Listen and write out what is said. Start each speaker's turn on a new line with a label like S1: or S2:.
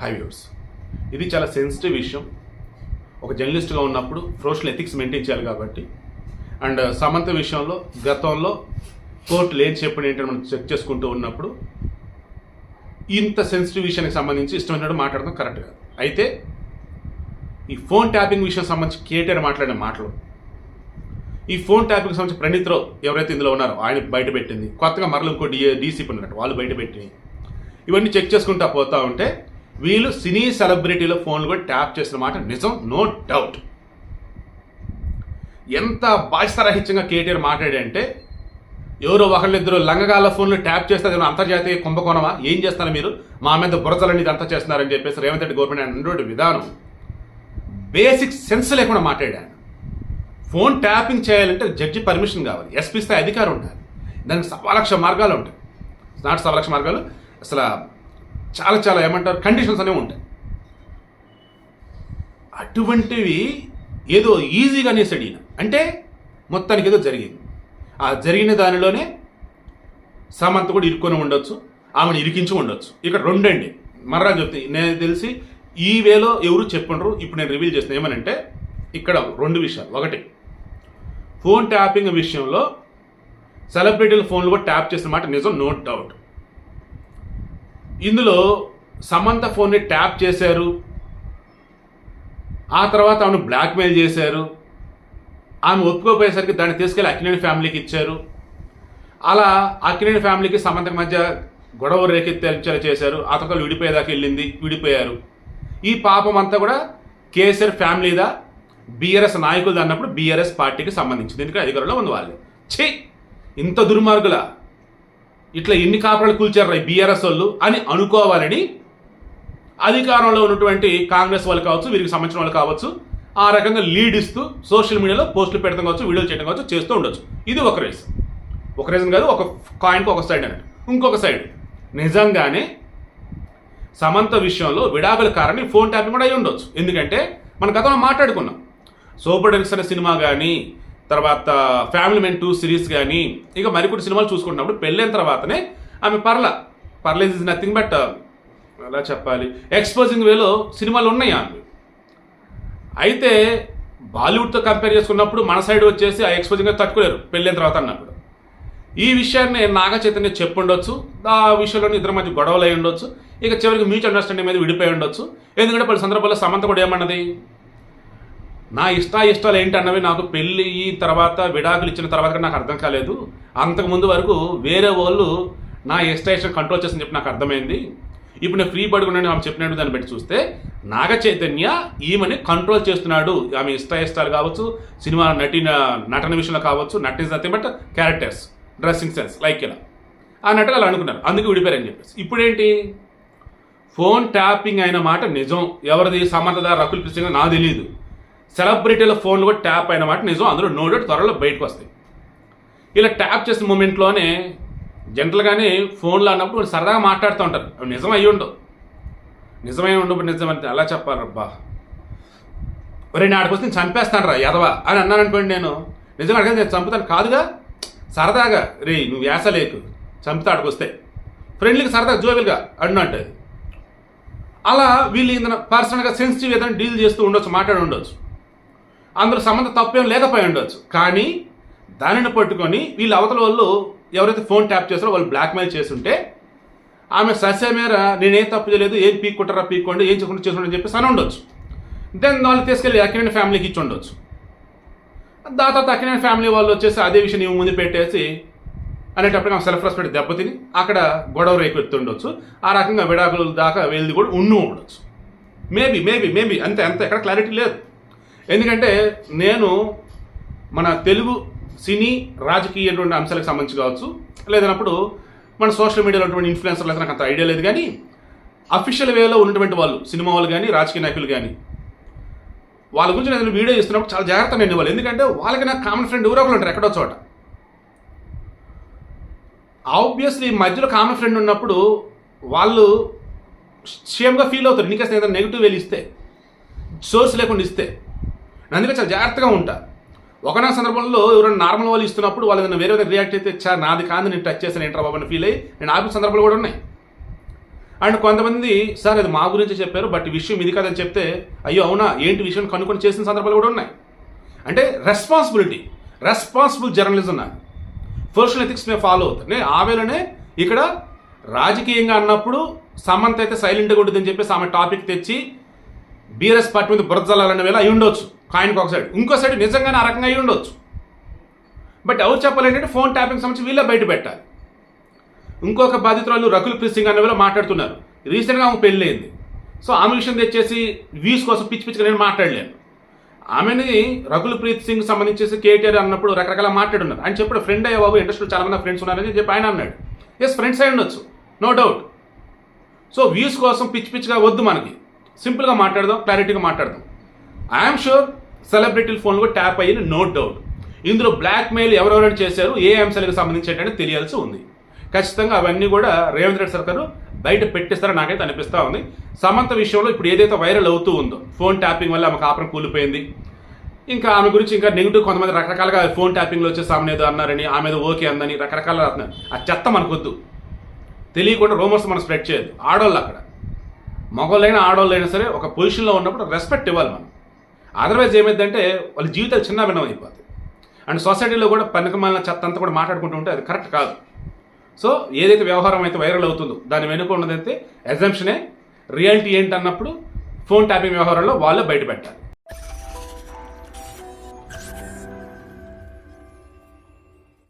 S1: High viewers ఇది చాలా sensitive విషయం. ఒక జర్నలిస్ట్గా ఉన్నప్పుడు సోషల్ ఎథిక్స్ మెయింటైన్ చేయాలి కాబట్టి. అండ్ uh, సమంత విషయంలో గతంలో కోర్టులు ఏం చెప్పిన ఏంటని మనం చెక్ చేసుకుంటూ ఉన్నప్పుడు ఇంత సెన్సిటివ్ విషయానికి సంబంధించి ఇష్టమైనట్టు మాట్లాడడం కరెక్ట్ కాదు. అయితే ఈ ఫోన్ ట్యాపింగ్ విషయం సంబంధించి కేటీఆర్ మాట్లాడిన మాటలు. ఈ ఫోన్ ట్యాపింగ్ సంబంధించి ప్రణీత్రో ఎవరైతే ఇందులో ఉన్నారో ఆయన బయట పెట్టింది. కొత్తగా మరలు ఇంకో డీ డీసీపీ ఉన్నట్టు వాళ్ళు బయట పెట్టి ఇవన్నీ చెక్ చేసుకుంటా పోతా ఉంటే వీళ్ళు సినీ సెలబ్రిటీల ఫోన్లు కూడా ట్యాప్ చేసిన మాట నిజం నో డౌట్. ఎంత బాధ్యతారహిత్యంగా కేటీఆర్ మాట్లాడంటే ఎవరో ఒకళ్ళిద్దరు లంగగాల ఫోన్లు ట్యాప్ చేస్తే అంతర్జాతీయ కుంభకోణమా? ఏం చేస్తారు మీరు? మా మీద బురదలని ఇదంతా చేస్తున్నారని చెప్పేసి రేవంత్ రెడ్డి గవర్నమెంట్ అన్నటువంటి విధానం. బేసిక్ సెన్స్ లేకుండా మాట్లాడాను. ఫోన్ ట్యాపింగ్ చేయాలంటే జడ్జి పర్మిషన్ కావాలి. ఎస్పీ స్థాయి అధికారం ఉండాలి. దానికి సవాలక్ష మార్గాలు ఉంటాయి. నాట్ సవాలక్ష మార్గాలు. అసలు చాలా చాలా ఏమంటారు? కండిషన్స్ అనేవి ఉంటాయి. అటువంటివి ఏదో ఈజీగా అనేసాడు ఈయన. అంటే మొత్తానికి ఏదో జరిగింది. ఆ జరిగిన దానిలోనే సామంత కూడా ఇరుక్కొని ఉండొచ్చు ఆమెను ఇరికించి ఉండొచ్చు. ఇక్కడ రెండండి. మర్రా చెప్తే నేను తెలిసి ఈ వేలో ఎవరు చెప్పండ్రు? ఇప్పుడు నేను రివీల్ చేసిన ఏమనంటే ఇక్కడ రెండు విషయాలు. ఒకటి ఫోన్ ట్యాపింగ్ విషయంలో సెలబ్రిటీల ఫోన్లు కూడా ట్యాప్ చేసిన మాట నిజం నో డౌట్ ఇందులో సమంత ఫోన్ని ట్యాప్ చేశారు. ఆ తర్వాత ఆమెను బ్లాక్మెయిల్ చేశారు. ఆమె ఒప్పుకోపోయేసరికి దాన్ని తీసుకెళ్ళి అక్కినేని ఫ్యామిలీకి ఇచ్చారు. అలా అక్కినేని ఫ్యామిలీకి సమంతకి మధ్య గొడవ రేకెత్తించేలా చేశారు. ఆ తర్వాత విడిపోయేదాకా వెళ్ళింది విడిపోయారు. ఈ పాపం అంతా కూడా కేసీఆర్ ఫ్యామిలీదా? బీఆర్ఎస్ నాయకులు అన్నప్పుడు బీఆర్ఎస్ పార్టీకి సంబంధించింది. ఎందుకంటే అధికారంలో ఉంది వాళ్ళు ఛీ! ఇంత దుర్మార్గుల? ఇట్లా ఎన్ని కాపురాలు కూల్చారు ఈ బీఆర్ఎస్ వాళ్ళు అని అనుకోవాలని అధికారంలో ఉన్నటువంటి కాంగ్రెస్ వాళ్ళు కావచ్చు వీరికి సంబంధించిన వాళ్ళు కావచ్చు ఆ రకంగా లీడ్ ఇస్తూ సోషల్ మీడియాలో పోస్టులు పెడతాం కావచ్చు వీడియోలు చేయడం కావచ్చు చేస్తూ ఉండొచ్చు. ఇది ఒక రేస్ ఒక రీజన్ కాదు ఒక కాయిన్కి ఒక సైడ్ అన్నట్టు. ఇంకొక సైడ్ నిజంగానే సమంత విషయంలో విడాకుల కారణం ఫోన్ ట్యాపింగ్ కూడా అయి ఉండొచ్చు. ఎందుకంటే మన గతంలో మాట్లాడుకున్నాం. సూపర్ డెన్స్ అనే సినిమా కానీ తర్వాత ఫ్యామిలీ మెన్ టూ సిరీస్ కానీ ఇక మరికొన్ని సినిమాలు చూసుకుంటున్నప్పుడు పెళ్ళైన తర్వాతనే ఆమె పర్ల. పర్లేదు ఇస్ నథింగ్ బట్ ఎలా చెప్పాలి? ఎక్స్పోజింగ్ వేలో సినిమాలు ఉన్నాయి ఆమె. అయితే బాలీవుడ్తో కంపేర్ చేసుకున్నప్పుడు మన సైడ్ వచ్చేసి ఆ ఎక్స్పోజింగ్ తట్టుకోలేరు పెళ్ళైన తర్వాత అన్నప్పుడు. ఈ విషయాన్ని నాగ చైతన్య చెప్పుండొచ్చు ఆ విషయంలో ఇద్దరు మధ్య గొడవలు అయి ఉండొచ్చు ఇక చివరికి మ్యూచువల్ అండర్స్టాండింగ్ మీద విడిపోయి ఉండొచ్చు. ఎందుకంటే పలు సందర్భాల్లో సమంత కూడా ఏమన్నది? నా ఇష్టాయిష్టాలు ఏంటన్నవి నాకు పెళ్ళి అయిన తర్వాత విడాకులు ఇచ్చిన తర్వాత నాకు అర్థం కాలేదు. అంతకు ముందు వరకు వేరే వాళ్ళు నా ఇష్ట ఇష్టం కంట్రోల్ చేసిన చెప్పి నాకు అర్థమైంది. ఇప్పుడు నేను ఫ్రీ పడుకున్నాను ఆమె చెప్పినట్టు దాన్ని బట్టి చూస్తే నాగ చైతన్య ఈమెని కంట్రోల్ చేస్తున్నాడు. ఆమె ఇష్ట ఇష్టాలు కావచ్చు సినిమా నటిన నటన విషయంలో కావచ్చు not is nothing but characters dressing sense like ఇలా. అన్నట్టుగా అలా అనుకున్నారు. అందుకు విడిపోయారని చెప్పేసి. ఇప్పుడేంటి? ఫోన్ ట్యాపింగ్ అయిన మాట నిజం. ఎవరిది సమర్థత రకుల్ పిలిచిందో నాకు తెలియదు సెలబ్రిటీల ఫోన్లు కూడా ట్యాప్ అయిన మాట నిజం అందులో నో డౌట్ త్వరలో బయటకు వస్తాయి. ఇలా ట్యాప్ చేసిన మూమెంట్లోనే జనరల్గానే ఫోన్లో అన్నప్పుడు వాళ్ళు సరదాగా మాట్లాడుతూ ఉంటారు. అవి నిజం అయ్యి ఉండవు. నిజమై ఉండవు నిజం అంటే అలా చెప్పాలబ్బా ఒరే నేను ఆడికి వస్తే నేను చంపేస్తాను రా యదవా అని అన్నాను అనుకోండి నేను. నిజంగా అడగదు నేను చంపుతాను కాదుగా? సరదాగా రే నువ్వు వేసలేకు చంపుతా ఆడికి వస్తే ఫ్రెండ్లీకి సరదాగా జోబిల్గా అడినట్టు అలా వీళ్ళు ఏదైనా పర్సనల్గా సెన్సిటివ్ ఏదైనా డీల్ చేస్తూ ఉండొచ్చు మాట్లాడి ఉండొచ్చు. అందులో సంబంధం తప్పేం లేకపోయి ఉండొచ్చు. కానీ దానిని పట్టుకొని వీళ్ళు అవతల వాళ్ళు ఎవరైతే ఫోన్ ట్యాప్ చేస్తారో వాళ్ళు బ్లాక్మెయిల్ చేస్తుంటే ఆమె సస్య మేర నేనేం తప్పు చేయలేదు ఏం పీక్కుంటారా పీక్కోండి ఏం చేయకుండా చేసుకోండి అని చెప్పేసి అని ఉండొచ్చు. దెన్ వాళ్ళు తీసుకెళ్ళి అక్కినేని ఫ్యామిలీకి ఇచ్చి ఉండొచ్చు. దాని తర్వాత అక్కినేని ఫ్యామిలీ వాళ్ళు వచ్చేసి అదే విషయం నీవు ముందు పెట్టేసి అనేటప్పుడు ఆమె సెల్ఫ్ రెస్పెక్ట్ దెబ్బతిని అక్కడ గొడవ రేకెత్తుండొచ్చు. ఆ రకంగా విడాకుల దాకా వెళ్ళి కూడా ఉండి ఉండొచ్చు. మేబీ మేబీ మేబీ అంతే అంతే. ఎక్కడ క్లారిటీ లేదు. ఎందుకంటే నేను మన తెలుగు సినీ రాజకీయటువంటి అంశాలకు సంబంధించి కావచ్చు లేదన్నప్పుడు మన సోషల్ మీడియాలో ఉన్నటువంటి ఇన్ఫ్లుయెన్సర్లు అయితే నాకు అంత ఐడియా లేదు. కానీ అఫీషియల్ వేలో ఉన్నటువంటి వాళ్ళు సినిమా వాళ్ళు కానీ రాజకీయ నాయకులు కానీ వాళ్ళ గురించి నేను వీడియో చేస్తున్నప్పుడు చాలా జాగ్రత్త నేను ఇవ్వాలి. ఎందుకంటే వాళ్ళకి నాకు కామన్ ఫ్రెండ్ ఎవరో ఒకరు ఉంటారు ఎక్కడో చోట. ఆబ్వియస్లీ మధ్యలో కామన్ ఫ్రెండ్ ఉన్నప్పుడు వాళ్ళు సేమ్గా ఫీల్ అవుతారు. నీకు ఏదైనా నెగిటివ్ వెళ్ళి ఇస్తే సోర్స్ లేకుండా ఇస్తే. అందుకే చాలా జాగ్రత్తగా ఉంటా. ఒకనొక సందర్భంలో ఎవరైనా నార్మల్ వాళ్ళు ఇస్తున్నప్పుడు వాళ్ళు ఏదైనా వేరే విధంగా రియాక్ట్ అయితే చా నాది కాదు నేను టచ్ చేశాను ఏంట్రా బాబు అని ఫీల్ అయ్యి నేను ఆపిన సందర్భాలు కూడా ఉన్నాయి. అండ్ కొంతమంది సార్ అది మా గురించి చెప్పారు బట్ విషయం ఇది కాదని చెప్తే అయ్యో అవునా? ఏంటి విషయం కనుక్కొని చేసిన సందర్భాలు కూడా ఉన్నాయి. అంటే రెస్పాన్సిబిలిటీ రెస్పాన్సిబుల్ జర్నలిజం నాది. సోషల్ ఎథిక్స్ మేము ఫాలో అవుతాను నేను ఆవేలనే ఇక్కడ రాజకీయంగా అన్నప్పుడు సమంత అయితే సైలెంట్గా ఉంటుందని చెప్పేసి ఆమె టాపిక్ తెచ్చి బీఆర్ఎస్ పార్టీ మీద బురద జల్లాలనే వేళ అయి ఉండొచ్చు. కాయనికి ఒక సైడ్. ఇంకో సైడ్ నిజంగానే ఆ రకంగా అయి ఉండొచ్చు. బట్ ఎవరు చెప్పాలి ఫోన్ ట్యాపింగ్ సంబంధించి వీళ్ళే బయట పెట్టాలి. ఇంకొక బాధితురాలు రకుల్ ప్రీత్ సింగ్ అనే వాళ్ళు మాట్లాడుతున్నారు. రీసెంట్గా ఆమె పెళ్ళయింది సో ఆమె విషయం తెచ్చేసి వ్యూస్ కోసం పిచ్చి పిచ్చిగా నేను మాట్లాడలేను. ఆమెని రకుల్ ప్రీత్ సింగ్ సంబంధించేసి కేటీఆర్ అన్నప్పుడు రకరకాల మాట్లాడున్నారు. ఆయన చెప్పాడు ఫ్రెండ్ అయ్యే బాబు ఇండస్ట్రీలో చాలా మంది ఫ్రెండ్స్ ఉన్నారని చెప్పి ఆయన అన్నాడు. ఎస్ ఫ్రెండ్స్ అయి ఉండొచ్చు. నో డౌట్ సో వ్యూస్ కోసం పిచ్చి పిచ్చిగా వద్దు మనకి. సింపుల్గా మాట్లాడదాం క్లారిటీగా మాట్లాడదాం. ఐఎమ్ షూర్ సెలబ్రిటీల ఫోన్లు కూడా ట్యాప్ అయ్యి నో డౌట్ ఇందులో బ్లాక్ మెయిల్ ఎవరెవరైనా చేశారు ఏ అంశాలకు సంబంధించి తెలియాల్సి ఉంది. ఖచ్చితంగా అవన్నీ కూడా రేవంత్ రెడ్డి సర్కారు బయట పెట్టిస్తారని నాకైతే అనిపిస్తూ ఉంది. సమంత విషయంలో ఇప్పుడు ఏదైతే వైరల్ అవుతూ ఉందో ఫోన్ ట్యాపింగ్ వల్ల ఆమె కాపురం కూలిపోయింది. ఇంకా ఆమె గురించి ఇంకా నెగిటివ్ కొంతమంది రకరకాలుగా ఫోన్ ట్యాపింగ్లో వచ్చేసి ఆమె ఏదో అన్నారని ఆమె ఏదో ఓకే అందని రకరకాల ఆ చెత్త మనకొద్దు. తెలియకుండా రూమర్స్ మనం స్ప్రెడ్ చేయదు ఆడవాళ్ళు అక్కడ మగవాళ్ళైనా ఆడవాళ్ళైనా సరే ఒక పొజిషన్లో ఉన్నప్పుడు రెస్పెక్ట్ ఇవ్వాలి మనం. అదర్వైజ్ ఏమైందంటే వాళ్ళ జీవితాలు చిన్న భిన్నం అయిపోతుంది అండ్ సొసైటీలో కూడా పనికిమాలిన చెత్త అంతా కూడా మాట్లాడుకుంటూ ఉంటే అది కరెక్ట్ కాదు. సో ఏదైతే వ్యవహారం అయితే వైరల్ అవుతుందో దాని వెనుక ఉన్నదైతే ఎగ్జంప్షనే రియాలిటీ ఏంటన్నప్పుడు ఫోన్ ట్యాపింగ్ వ్యవహారంలో వాళ్ళు బయటపెట్టాలి.